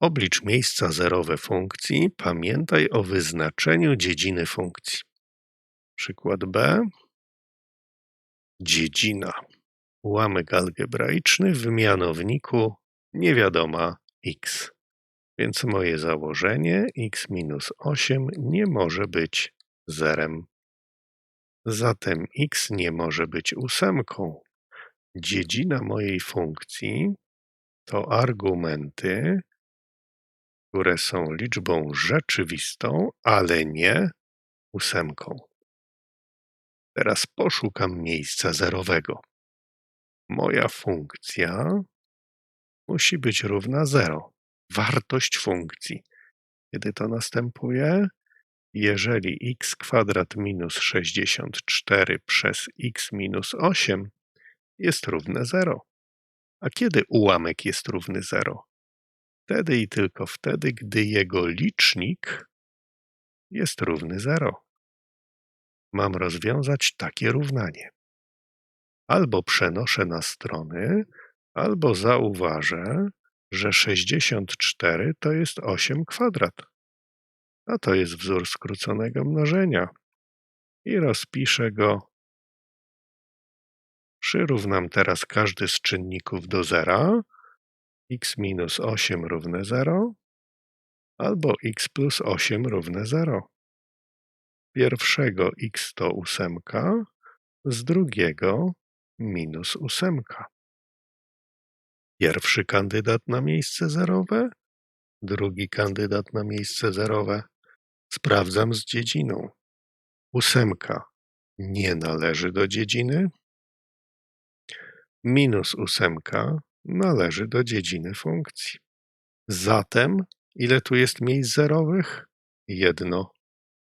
Oblicz miejsca zerowe funkcji. Pamiętaj o wyznaczeniu dziedziny funkcji. Przykład B. Dziedzina. Ułamek algebraiczny w mianowniku niewiadoma x. Więc moje założenie x minus 8 nie może być zerem. Zatem x nie może być ósemką. Dziedzina mojej funkcji to argumenty, które są liczbą rzeczywistą, ale nie ósemką. Teraz poszukam miejsca zerowego. Moja funkcja musi być równa 0. Wartość funkcji. Kiedy to następuje? Jeżeli x kwadrat minus 64 przez x minus 8 jest równe 0. A kiedy ułamek jest równy 0? Wtedy i tylko wtedy, gdy jego licznik jest równy 0. Mam rozwiązać takie równanie. Albo przenoszę na strony, albo zauważę, że 64 to jest 8 kwadrat. A to jest wzór skróconego mnożenia. I rozpiszę go. Przyrównam teraz każdy z czynników do zera. X minus 8 równe 0 albo x plus 8 równe 0. Pierwszego x to ósemka, z drugiego minus ósemka. Pierwszy kandydat na miejsce zerowe, drugi kandydat na miejsce zerowe. Sprawdzam z dziedziną. Ósemka nie należy do dziedziny. Minus ósemka należy do dziedziny funkcji. Zatem ile tu jest miejsc zerowych? Jedno.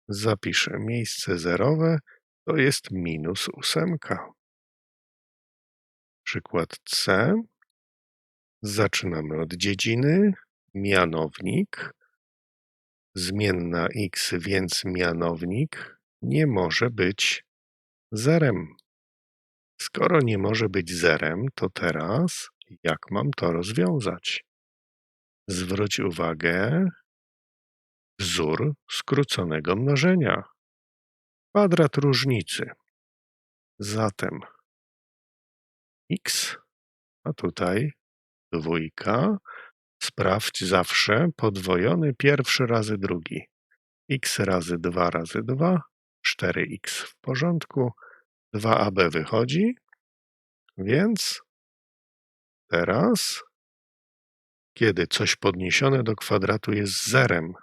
Zapiszę miejsce zerowe, to jest minus ósemka. Przykład C. Zaczynamy od dziedziny, mianownik, zmienna x, więc mianownik nie może być zerem. Skoro nie może być zerem, to teraz jak mam to rozwiązać? Zwróć uwagę, wzór skróconego mnożenia. Kwadrat różnicy. Zatem x, a tutaj dwójka, sprawdź zawsze podwojony pierwszy razy drugi. x razy 2 razy 2, 4x w porządku, 2ab wychodzi, więc teraz, kiedy coś podniesione do kwadratu jest zerem,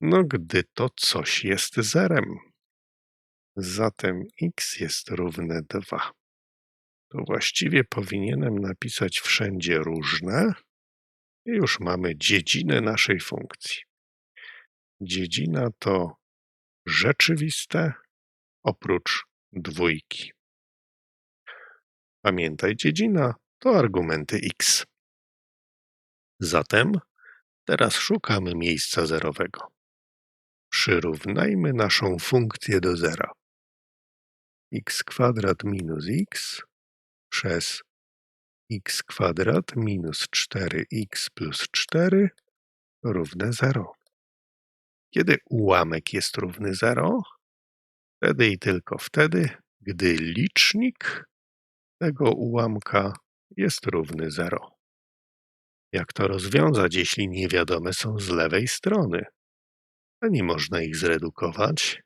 no gdy to coś jest zerem, zatem x jest równe 2 to właściwie powinienem napisać wszędzie różne. I już mamy dziedzinę naszej funkcji. Dziedzina to rzeczywiste oprócz dwójki. Pamiętaj, dziedzina to argumenty x. Zatem teraz szukamy miejsca zerowego. Przyrównajmy naszą funkcję do zera. x kwadrat minus x przez x kwadrat minus 4x plus 4 równe 0. Kiedy ułamek jest równy 0? Wtedy i tylko wtedy, gdy licznik tego ułamka jest równy 0. Jak to rozwiązać, jeśli niewiadome są z lewej strony? A nie można ich zredukować.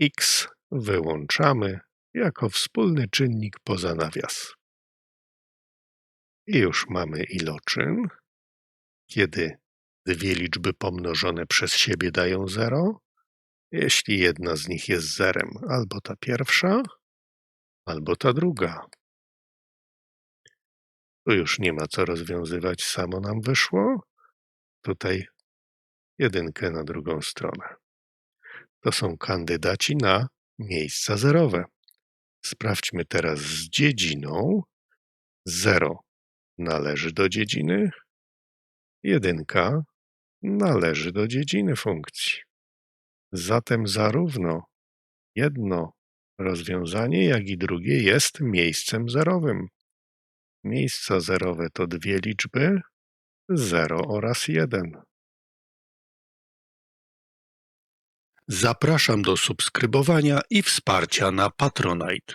x wyłączamy jako wspólny czynnik poza nawias. I już mamy iloczyn. Kiedy dwie liczby pomnożone przez siebie dają zero, jeśli jedna z nich jest zerem, albo ta pierwsza, albo ta druga. Tu już nie ma co rozwiązywać, samo nam wyszło. Tutaj jedynkę na drugą stronę. To są kandydaci na miejsca zerowe. Sprawdźmy teraz z dziedziną. 0 należy do dziedziny, jedynka należy do dziedziny funkcji. Zatem zarówno jedno rozwiązanie, jak i drugie jest miejscem zerowym. Miejsca zerowe to dwie liczby, 0 oraz 1. Zapraszam do subskrybowania i wsparcia na Patronite.